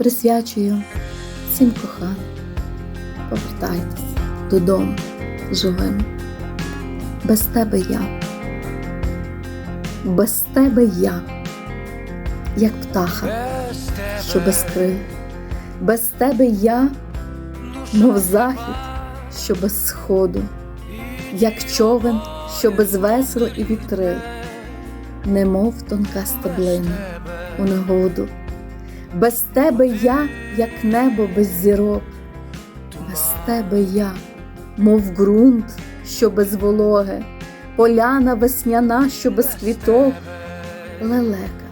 присвячую всім коханим. Повертайтесь додому живими. Без тебе я. Без тебе я, як птаха, що без крил. Без тебе я, мов захід, що без сходу, як човен, що без весло і вітрил, немов тонка стеблина у негоду. Без тебе я, як небо без зірок, без тебе я, мов ґрунт, що без вологи, поляна весняна, що без квіток, лелека,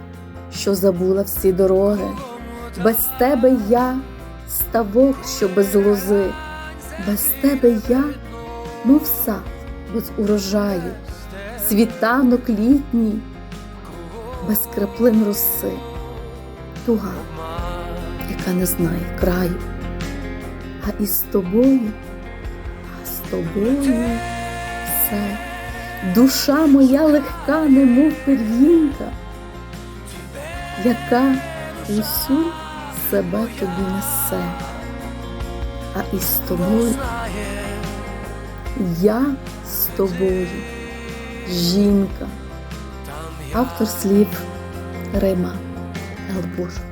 що забула всі дороги, без тебе я, ставок, що без лози, без тебе я, мов сад без урожаю, світанок літній, без краплин роси, туга, яка не знає краю, а із тобою, а з тобою все, душа моя легка, немов пір'їнка, яка усю себе тобі несе, а із тобою я з тобою, жінка, автор слів Рима Albur.